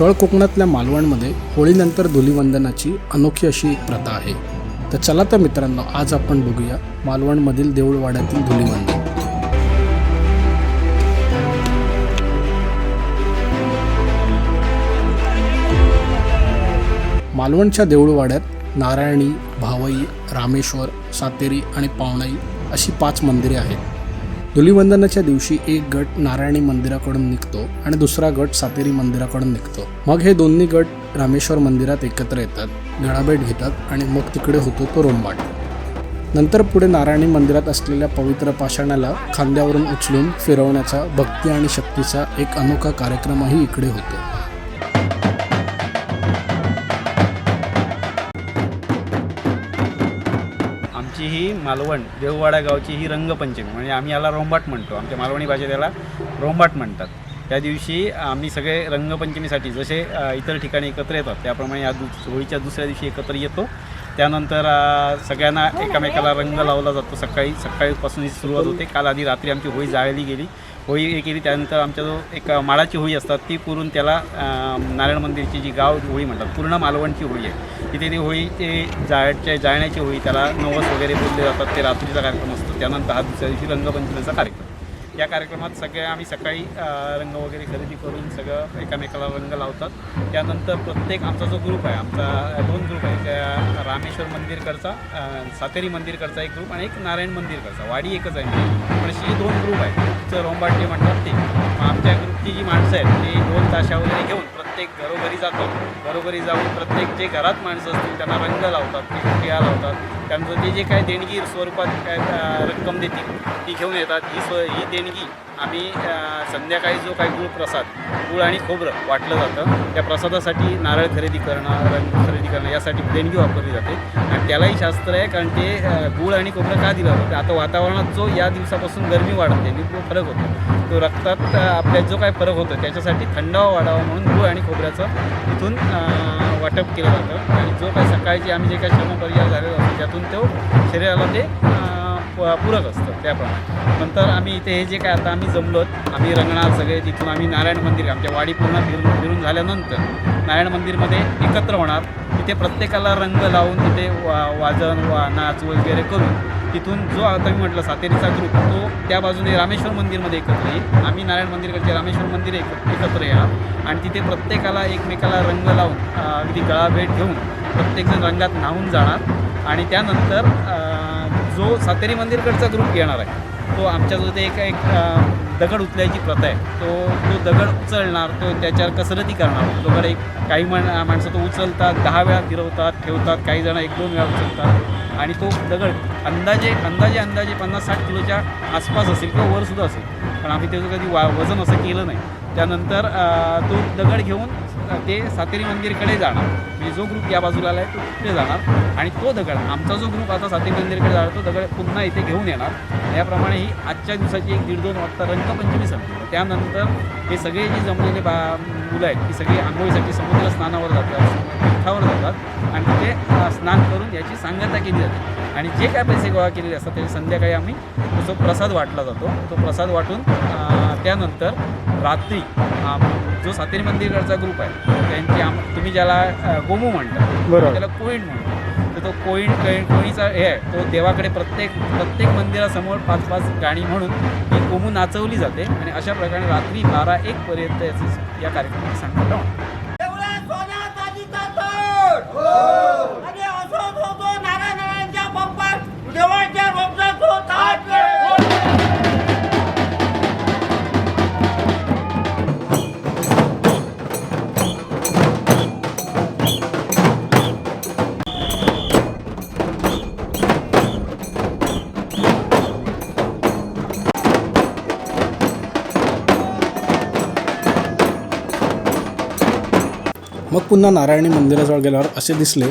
तळ कोकणातल्या मालवणमध्ये होळीनंतर धुलीवंदनाची अनोखी अशी एक प्रथा आहे. तर चला तर मित्रांनो आज आपण बघूया मालवणमधील देऊळवाड्यातील धुलीवंदन. मालवणच्या देऊळवाड्यात नारायणी भावई रामेश्वर सातेरी आणि पावणाई अशी पाच मंदिरे आहेत. धुलीवंदनाच्या दिवशी एक गट नारायणी मंदिराकडून निघतो आणि दुसरा गट सातेरी मंदिराकडून निघतो. मग हे दोन्ही गट रामेश्वर मंदिरात एकत्र येतात गळाभेट घेतात आणि मग तिकडे होतो तो रोमबाट. नंतर पुढे नारायणी मंदिरात असलेल्या पवित्र पाषाणाला खांद्यावरून उचलून फिरवण्याचा भक्ती आणि शक्तीचा एक अनोखा कार्यक्रमही इकडे होतो. आमची ही मालवण देववाडा गावची ही रंगपंचमी म्हणजे आम्ही याला रोंबाट म्हणतो. आमच्या मालवणी भाषेत याला रोंबाट म्हणतात. त्या दिवशी आम्ही सगळे रंगपंचमीसाठी जसे इतर ठिकाणी एकत्र येतात त्याप्रमाणे या दु होळीच्या दुसऱ्या दिवशी एकत्र येतो. त्यानंतर सगळ्यांना एकामेकाला रंग लावला जातो. सकाळी सकाळीपासून ही सुरुवात होते. काल आधी रात्री आमची होळी जाळली गेली. होळी हे केली त्यानंतर आमच्या जो एक माळाची होळी असतात ती पुरून त्याला नारायण मंदिरची जी गाव होळी म्हणतात पूर्ण मालवणची होळी आहे. तिथे ती होळी ते जाळच्या जाळण्याची होळी त्याला नवस वगैरे बोलले जातात ते रात्रीचा कार्यक्रम असतो. त्यानंतर हा दुसऱ्या दिवशी रंगपंचमीचा कार्यक्रम. या कार्यक्रमात सगळे आम्ही सकाळी रंग वगैरे खरेदी करून सगळं एकामेकाला रंग लावतात. त्यानंतर प्रत्येक आमचा जो ग्रुप आहे आमचा दोन ग्रुप आहे त्या रामेश्वर मंदिरकडचा सातेरी मंदिरकडचा एक ग्रुप आणि एक नारायण मंदिरकडचा. वाडी एकच आहे. पण अशी दोन ग्रुप आहेत. तर रोंबाटे म्हणतात ते. आमच्या ग्रुपची जी माणसं आहेत ती दोन ताशा वगैरे घेऊन प्रत्येक घरोघरी जातो घरोघरी जाऊन प्रत्येक जे घरात माणसं असतील त्यांना रंग लावतात ते टिया लावतात. त्यांचं ते जे काय देणगी स्वरूपात काय रक्कम देतील ती घेऊन येतात. ही स्व ही देणगी आम्ही संध्याकाळी जो काही गुळ प्रसाद गुळ आणि खोबरं वाटलं जातं त्या प्रसादासाठी नारळ खरेदी करणं रंग खरेदी करणं यासाठी देणगी वापरली जाते. त्यालाही शास्त्र आहे कारण ते गुळ आणि कोपरं का दिलं होतं? आता वातावरणात जो या दिवसापासून गरमी वाढते आणि तो फरक होतो. तो रक्तात आपल्या जो काही फरक होतो त्याच्यासाठी थंडावा वाढावा म्हणून गुळ आणि खोबऱ्याचं इथून वाटप केलं जातं. आणि जो काही सकाळची आम्ही जे काही श्रमपर्याय झालेला असतो त्यातून तो शरीराला ते पूरक असतं त्याप्रमाणे. नंतर आम्ही इथे हे जे काय आता आम्ही जमलो आम्ही रंगणार सगळे तिथून आम्ही नारायण मंदिर आमच्या वाडी पूर्ण फिरून फिरून झाल्यानंतर नारायण मंदिरमध्ये एकत्र होणार. तिथे प्रत्येकाला रंग लावून तिथे वा वाजन वा नाच वगैरे करून तिथून जो आता मी म्हटलं सातेरीचा ग्रुप तो त्या बाजूने रामेश्वर मंदिरमध्ये एकत्र येईल. आम्ही नारायण मंदिरकडचे रामेश्वर मंदिर एक एकत्र येणार. आणि तिथे प्रत्येकाला एकमेकाला रंग लावून अ, अगदी गळाभेट घेऊन प्रत्येकजण रंगात न्हावून जाणार. आणि त्यानंतर तो सातेरी मंदिरकडचा ग्रुप येणार आहे. तो आमच्या जो ते एक एक दगड उचलायची प्रथा आहे. तो तो दगड उचलणार तो त्याच्यावर कसरती करणार. तो एक काही माण माणसं तो उचलतात दहा वेळा फिरवतात ठेवतात काही जण एक दोन वेळा उचलतात. आणि तो दगड अंदाजे अंदाजे अंदाजे पन्नास साठ किलोच्या आसपास असेल किंवा वरसुद्धा असेल. पण आम्ही त्याचं कधी वा वजन असं केलं नाही. त्यानंतर तो दगड घेऊन ते सातेरी मंदिरकडे जाणार. म्हणजे जो ग्रुप या बाजूला आला आहे तो तिथे जाणार. आणि तो दगड आमचा जो ग्रुप आता सातेरी मंदिरकडे जाणार तो दगड पुन्हा इथे घेऊन येणार. याप्रमाणे ही आजच्या दिवसाची एक दीड दोन वाजता रंगपंचमी संपली त्यानंतर हे सगळे जे जमलेले बा मुलं आहेत ती सगळी आंघोळीसाठी समुद्र स्नानावर जातात तीर्थावर जातात. आणि तिथे स्नान करून याची सांगता केली जाते. आणि जे काय पैसे गोळा केलेले असतात त्याचे संध्याकाळी आम्ही तो प्रसाद वाटला जातो तो प्रसाद वाटून त्यानंतर रात्री जो सातेरी मंदिरकडचा ग्रुप आहे त्यांची आम तुम्ही ज्याला गोमू म्हणता बरोबर. त्याला कोईण म्हणतो. तर तो कोईण कोईण कोणीचा हे आहे तो देवाकडे प्रत्येक प्रत्येक मंदिरासमोर पाच पाच गाणी म्हणून ही कोमू नाचवली जाते आणि अशा प्रकारे रात्री बारा एकपर्यंत याची या कार्यक्रमाची सांगता पुन्हा नारायणी मंदिराजवळ गेल्यावर असे दिसले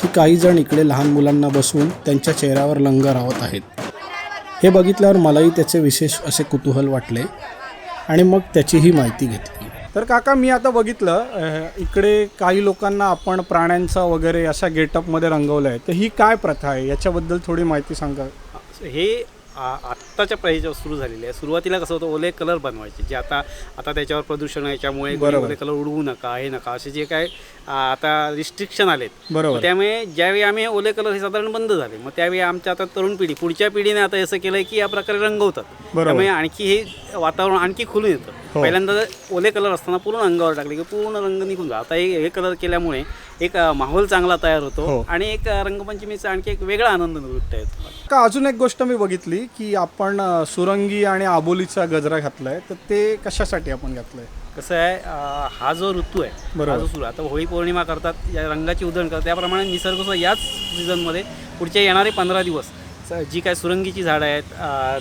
की काही जण इकडे लहान मुलांना बसवून त्यांच्या चेहऱ्यावर लंग रावत आहेत. हे बघितल्यावर मलाही त्याचे विशेष असे कुतूहल वाटले आणि मग त्याचीही माहिती घेतली. तर काका मी आता बघितलं इकडे काही लोकांना आपण प्राण्यांचा वगैरे अशा गेटअपमध्ये रंगवलं आहे तर ही काय प्रथा आहे? याच्याबद्दल थोडी माहिती सांगा. हे आत्ताच्या ह्याच्यावर सुरू झालेली आहे सुरुवातीला कसं होतं ओले कलर बनवायचे जे आता आता त्याच्यावर प्रदूषण आहे याच्यामुळे. ओले कलर उडवू नका हे नका असे जे काय आता रिस्ट्रिक्शन आलेत बरोबर. त्यामुळे ज्यावेळी आम्ही ओले कलर हे साधारण बंद झाले मग त्यावेळी आमच्या आता तरुण पिढी पुढच्या पिढीने आता असं केलंय की या प्रकारे रंगवतात बरोबर. त्यामुळे आणखी हे वातावरण आणखी खुलून येतं हो. पहिल्यांदा ओले कलर असताना पूर्ण अंगावर टाकले की पूर्ण रंग निघून जा आता हे कलर केल्यामुळे एक माहोल चांगला तयार होतो हो. आणि एक रंगपंचमीचा आणखी एक वेगळा आनंद येतो का अजून एक गोष्ट मी बघितली की आपण सुरंगी आणि आबोलीचा गजरा घातलाय तर ते कशासाठी आपण घातलंय कसं आहे अं, हा जो ऋतू आहे बरोबर. हा जो सुरू आता होळी पौर्णिमा करतात या रंगाची उधळण करतात त्याप्रमाणे निसर्ग याच सीझनमध्ये पुढचे येणारे पंधरा दिवस जी काय सुरंगीची झाडं आहेत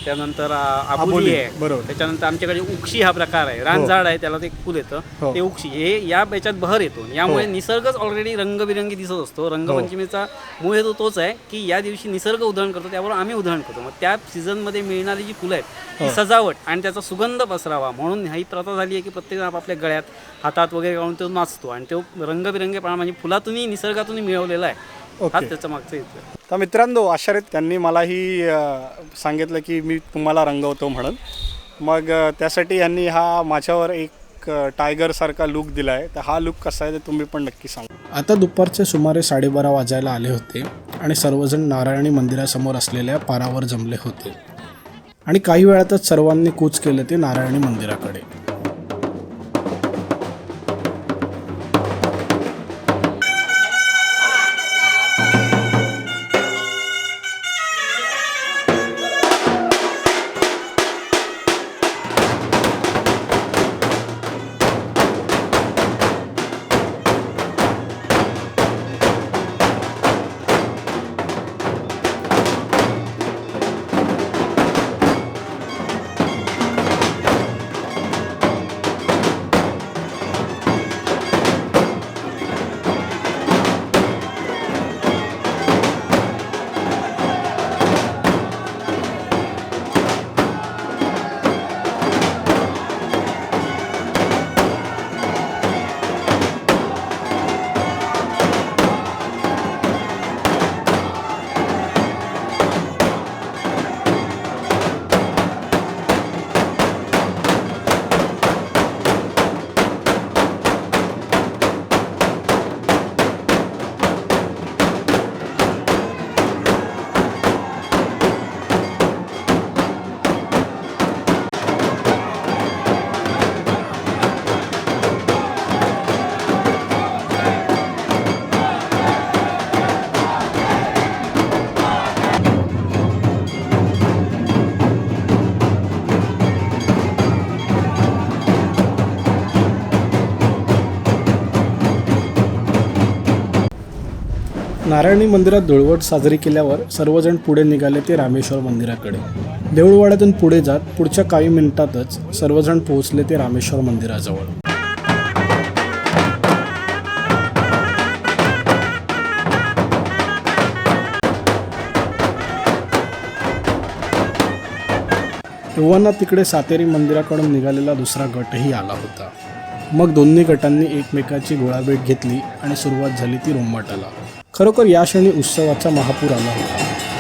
त्यानंतर आबोली, आहे बरोबर. त्याच्यानंतर आमच्याकडे उक्षी हा प्रकार आहे रान हो. झाड आहे त्याला ते फुल हो. येतं ते उक्षी हे या याच्यात बहर येतो यामुळे हो. निसर्गच ऑलरेडी रंगबिरंगी दिसत असतो रंगपंचमीचा मूळ हेतू तोच आहे की या दिवशी निसर्ग उधळण करतो त्याबरोबर आम्ही उधळण करतो मग त्या सीझनमध्ये मिळणारी जी फुलं आहेत ती हो. सजावट आणि त्याचा सुगंध पसरावा म्हणून ही प्रथा झाली आहे की प्रत्येक आपापल्या गळ्यात हातात वगैरे घालून तो नाचतो आणि तो रंगबिरंगीपणा म्हणजे फुलातूनही निसर्गातूनही मिळवलेला आहे. हाच त्याचा मागचा हेतू आहे. तर मित्रांनो रीत त्यांनी मलाही अ, सांगितलं की मी तुम्हाला रंगवतो म्हणून. मग अ, त्यासाठी यांनी हा माझ्यावर एक अ, टायगरसारखा लुक दिला आहे तर हा लुक कसा आहे ते तुम्ही पण नक्की सांगा. आता दुपारचे सुमारे साडेबारा वाजायला आले होते आणि सर्वजण नारायणी मंदिरासमोर असलेल्या पारावर जमले होते. आणि काही वेळातच सर्वांनी कूच केले ते नारायणी मंदिराकडे. नारायणी मंदिरात धुळवट साजरी केल्यावर सर्वजण पुढे निघाले ते रामेश्वर मंदिराकडे. देऊळवाड्यातून पुढे जात पुढच्या काही मिनिटातच सर्वजण पोहोचले ते रामेश्वर मंदिराजवळ. युवांना तिकडे सातेरी मंदिराकडून निघालेला दुसरा गटही आला होता. मग दोन्ही गटांनी एकमेकाची गोळाभेट घेतली आणि सुरुवात झाली ती रोंबाटाला खरोखर या क्षणी उत्सवाचा महापूर आला होता.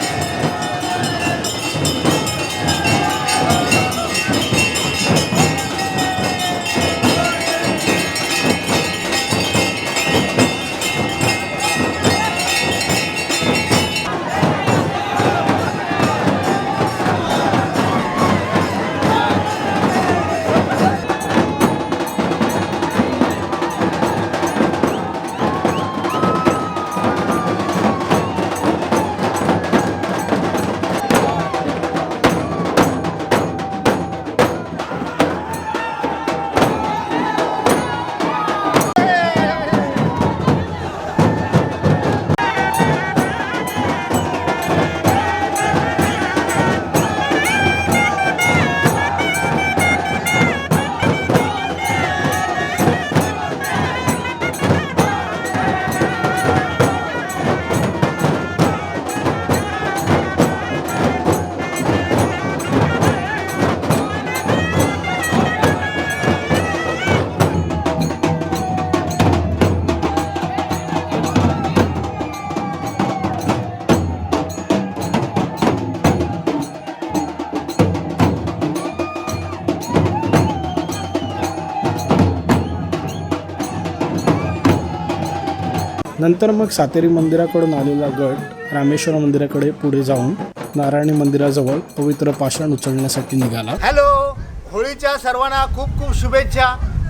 नंतर मग सातेरी मंदिराकडून आलेला गट रामेश्वर मंदिराकडे पुढे जाऊन नारायणी मंदिराजवळ पवित्र पाषाण उचलण्यासाठी निघाला. हॅलो होळीच्या सर्वांना खूप खूप शुभेच्छा.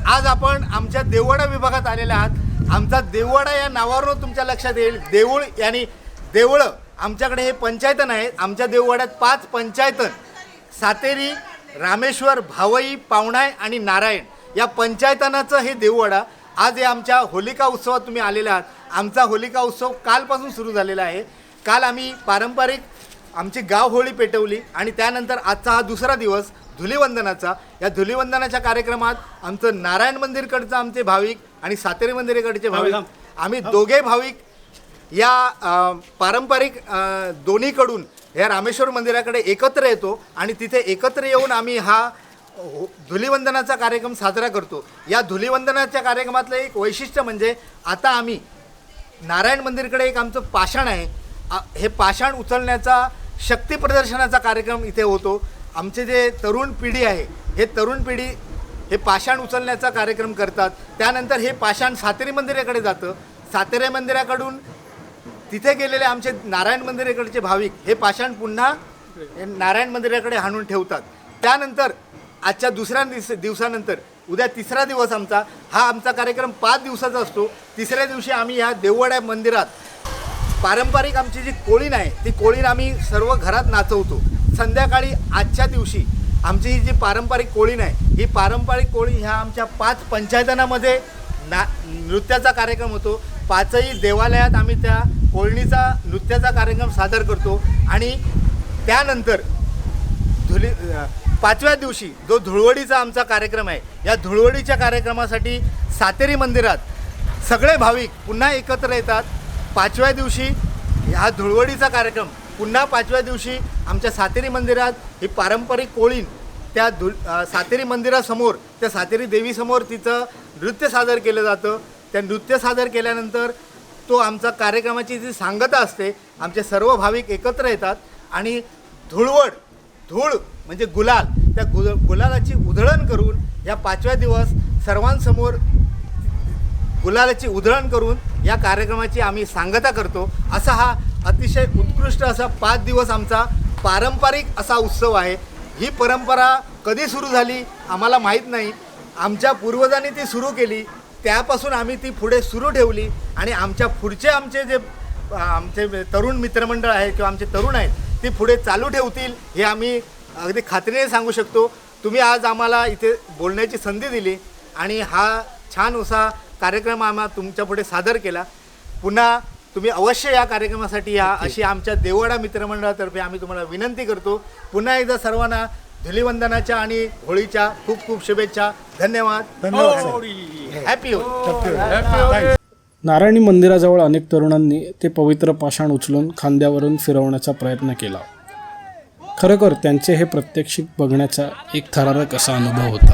आज आपण आमच्या देववाडा विभागात आलेले आहात. आमचा देववाडा या नावावरून तुमच्या लक्षात येईल. देऊळ यांनी देवळं. आमच्याकडे हे पंचायतन आहेत आमच्या देववाड्यात पाच पंचायतन. सातेरी रामेश्वर भावई पावणाय आणि नारायण. या पंचायतनाचं हे देववाडा आज हे आमच्या होलिका उत्सवात तुम्ही आलेले आहात. आमचा होलिका उत्सव कालपासून सुरू झालेला आहे. काल आम्ही पारंपरिक आमची गाव होळी पेटवली आणि त्यानंतर आजचा हा दुसरा दिवस धुलीवंदनाचा. या धुलीवंदनाच्या कार्यक्रमात आमचं नारायण मंदिरकडचं आमचे भाविक आणि सातेरी मंदिराकडचे भाविक आम्ही दोघे भाविक या पारंपरिक दोन्हीकडून या रामेश्वर मंदिराकडे एकत्र येतो आणि तिथे एकत्र येऊन आम्ही हो- धुलीवंदनाचा कार्यक्रम साजरा करतो. या धुलीवंदनाच्या कार्यक्रमातलं एक वैशिष्ट्य म्हणजे आता आम्ही नारायण मंदिरकडे एक आमचं पाषाण आहे. हे पाषाण उचलण्याचा शक्ती प्रदर्शनाचा कार्यक्रम इथे होतो. आमचे जे तरुण पिढी आहे हे तरुण पिढी हे पाषाण उचलण्याचा कार्यक्रम करतात. त्यानंतर हे पाषाण सातेरी मंदिराकडे जातं. सातेरी मंदिराकडून तिथे गेलेले आमचे नारायण मंदिराकडचे भाविक हे पाषाण पुन्हा नारायण मंदिराकडे हाणून ठेवतात. त्यानंतर आजच्या दुसऱ्या दिवस दिवसानंतर उद्या तिसरा दिवस आमचा हा आमचा कार्यक्रम पाच दिवसाचा असतो. तिसऱ्या दिवशी आम्ही ह्या देववाड्या मंदिरात पारंपरिक आमची जी कोळीण आहे ती कोळीण आम्ही सर्व घरात नाचवतो. संध्याकाळी आजच्या दिवशी आमची ही जी पारंपरिक कोळीण आहे ही पारंपरिक कोळी ह्या आमच्या पाच पंचायतनामध्ये ना नृत्याचा कार्यक्रम होतो. पाचही देवालयात आम्ही त्या कोळणीचा नृत्याचा कार्यक्रम सादर करतो. आणि त्यानंतर धुली पाचव्या दिवशी जो धुळवडीचा आमचा कार्यक्रम आहे या धुळवडीच्या कार्यक्रमासाठी सातेरी मंदिरात सगळे भाविक पुन्हा एकत्र येतात. पाचव्या दिवशी हा धुळवडीचा कार्यक्रम पुन्हा पाचव्या दिवशी आमच्या सातेरी मंदिरात ही पारंपरिक कोळीन त्या धु सातेरी मंदिरासमोर त्या सातेरी देवीसमोर तिचं नृत्य सादर केलं जातं. त्या नृत्य सादर केल्यानंतर तो आमचा कार्यक्रमाची जी सांगता असते आमचे सर्व भाविक एकत्र येतात आणि धुळवड धूळ म्हणजे गुलाल. त्या गु गुलालाची उधळण करून या पाचव्या दिवस सर्वांसमोर गुलालाची उधळण करून या कार्यक्रमाची आम्ही सांगता करतो. असा हा अतिशय उत्कृष्ट असा पाच दिवस आमचा पारंपरिक असा उत्सव आहे. ही परंपरा कधी सुरू झाली आम्हाला माहीत नाही. आमच्या पूर्वजांनी ती सुरू केली त्यापासून आम्ही ती पुढे सुरू ठेवली आणि आमच्या पुढचे आमचे जे आमचे तरुण मित्रमंडळ आहे किंवा आमचे तरुण आहेत ते पुढे चालू ठेवतील हे आम्ही अगदी खात्रीने सांगू शकतो. तुम्ही आज आम्हाला इथे बोलण्याची संधी दिली आणि हा छान असा कार्यक्रम आम्हा तुमच्यापुढे सादर केला. पुन्हा तुम्ही अवश्य या कार्यक्रमासाठी या अशी आमच्या देववाडा मित्रमंडळातर्फे आम्ही तुम्हाला विनंती करतो. पुन्हा एकदा सर्वांना धुलीवंदनाच्या आणि होळीच्या खूप खूप शुभेच्छा. धन्यवाद. धन्यवाद. हॅपी होळी. नारायणी मंदिराजवळ अनेक तरुणांनी ते पवित्र पाषाण उचलून खांद्यावरून फिरवण्याचा प्रयत्न केला. खरोखर त्यांचे हे प्रत्यक्षिक बघण्याचा एक थरारक असा अनुभव होता.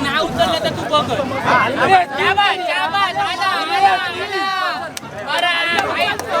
ના ઉતરલે તો તું પકડ અરે ક્યાં બાત ક્યાં બાત દાદા અરે અરે ભાઈ તો